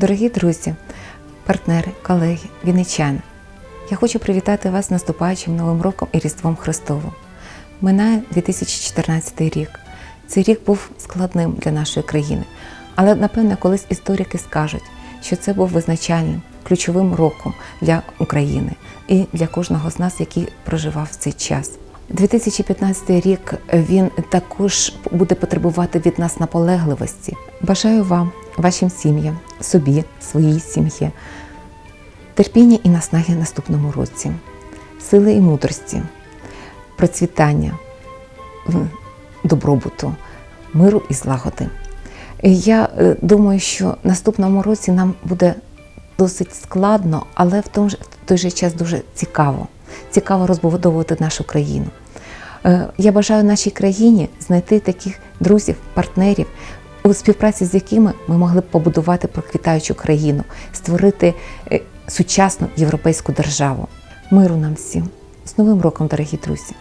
Дорогі друзі, партнери, колеги, вінничани, я хочу привітати вас з наступаючим Новим роком і Різдвом Христовим. Минає 2014 рік. Цей рік був складним для нашої країни, але напевно колись історики скажуть, що це був визначальним, ключовим роком для України і для кожного з нас, який проживав цей час. 2015 рік він також буде потребувати від нас наполегливості. Бажаю вам, вашим сім'ям, собі, своїй сім'ї, терпіння і наснаги наступному році, сили і мудрості, процвітання, добробуту, миру і злагоди. Я е, думаю, що наступному році нам буде досить складно, але в той же, час дуже цікаво. Цікаво розбудовувати нашу країну. Е, Я бажаю нашій країні знайти таких друзів, партнерів, у співпраці з якими ми могли б побудувати проквітаючу країну, створити е, сучасну європейську державу. Миру нам всім! З Новим роком, дорогі друзі!